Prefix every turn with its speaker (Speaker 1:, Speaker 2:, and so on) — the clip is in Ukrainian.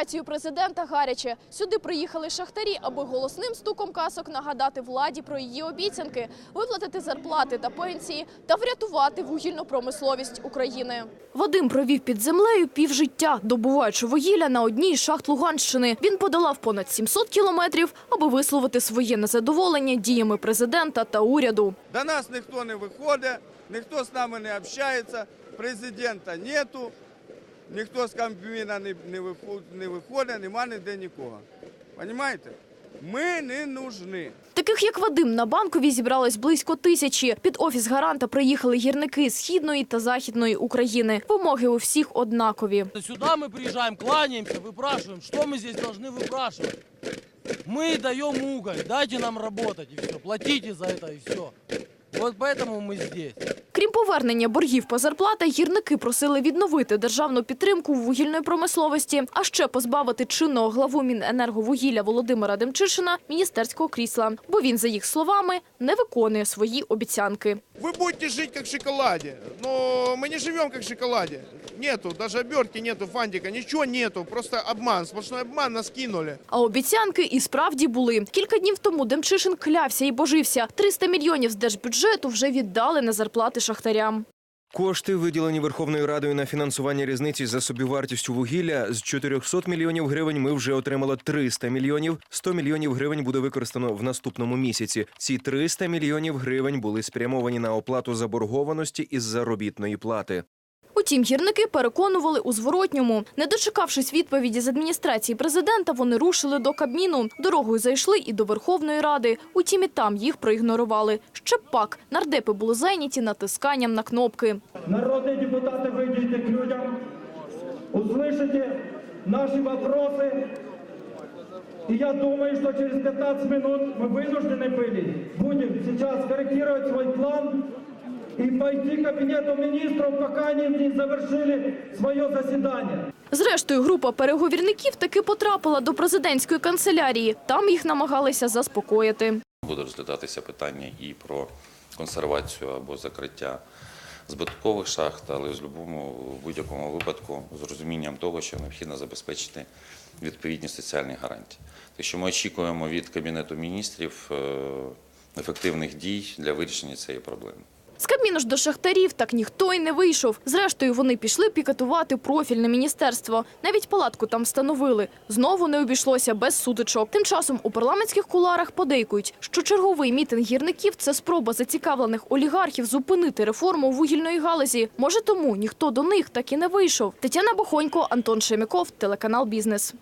Speaker 1: адміністрацією президента гаряче. Сюди приїхали шахтарі, аби голосним стуком касок нагадати владі про її обіцянки, виплатити зарплати та пенсії та врятувати вугільну промисловість України. Вадим провів під землею півжиття, добуваючи вугілля на одній із шахт Луганщини. Він подолав понад 700 кілометрів, аби висловити своє незадоволення діями президента та уряду.
Speaker 2: До нас ніхто не виходить, ніхто з нами не общається, президента нету, ніхто з Кабміна не, не, виход- не виходить, нема ніде нікого. Понимаєте? Ми не нужны.
Speaker 1: Таких як Вадим на банковій зібралось близько тисячі. Під офіс гаранта приїхали гірники східної та західної України. Вимоги у всіх однакові.
Speaker 3: Сюда мы приезжаем, кланяемся, выпрашиваем. Что мы здесь должны выпрашивать? Мы даем уголь, дайте нам работать и все. Платите за это и все. Вот поэтому мы здесь.
Speaker 1: Крім повернення боргів по зарплата, гірники просили відновити державну підтримку вугільної промисловості, а ще позбавити чинного главу Міненерговугілля Володимира Демчишина міністерського крісла, бо він, за їх словами, не виконує свої обіцянки.
Speaker 4: Вы будете жить как в шоколаде, но мы не живем как в шоколаде. Нету, даже обертки нету, фантика, ничего нету, просто обман, сплошной обман нас кинули.
Speaker 1: А обіцянки і справді були. Кілька днів тому Демчишин клявся і божився. 300 мільйонів з держбюджету вже віддали на зарплати шахтарям.
Speaker 5: Кошти, виділені Верховною Радою на фінансування різниці за собівартістю вугілля, з 400 мільйонів гривень ми вже отримали 300 мільйонів. 100 мільйонів гривень буде використано в наступному місяці. Ці 300 мільйонів гривень були спрямовані на оплату заборгованості із заробітної плати.
Speaker 1: Утім, гірники переконували у зворотньому. Не дочекавшись відповіді з адміністрації президента, вони рушили до Кабміну. Дорогою зайшли і до Верховної Ради. Утім, і там їх проігнорували. Ще пак нардепи були зайняті натисканням на кнопки.
Speaker 6: Народные депутаты, выйдите к людям, услышите наши вопросы. И я думаю, что через 15 минут мы вынуждены были, будем сейчас корректировать свой план и пойти к кабинету министров, пока они не завершили свое заседание.
Speaker 1: Зрештою, група переговірників таки потрапила до президентської канцелярії. Там їх намагалися заспокоїти.
Speaker 7: Буде розглядатися питання і про консервацію або закриття збиткових шахт, але в будь-якому, в будь-якому випадку з розумінням того, що необхідно забезпечити відповідні соціальні гарантії. Так що ми очікуємо від Кабінету міністрів е, ефективних дій для вирішення цієї проблеми.
Speaker 1: З Кабміну ж до шахтарів так ніхто й не вийшов. Зрештою, вони пішли пікетувати профільне міністерство. Навіть палатку там встановили. Знову не обійшлося без сутичок. Тим часом у парламентських куларах подейкують, що черговий мітинг гірників – це спроба зацікавлених олігархів зупинити реформу вугільної галузі. Може тому ніхто до них так і не вийшов. Тетяна Бохонько, Антон Шемяков, телеканал «Бізнес».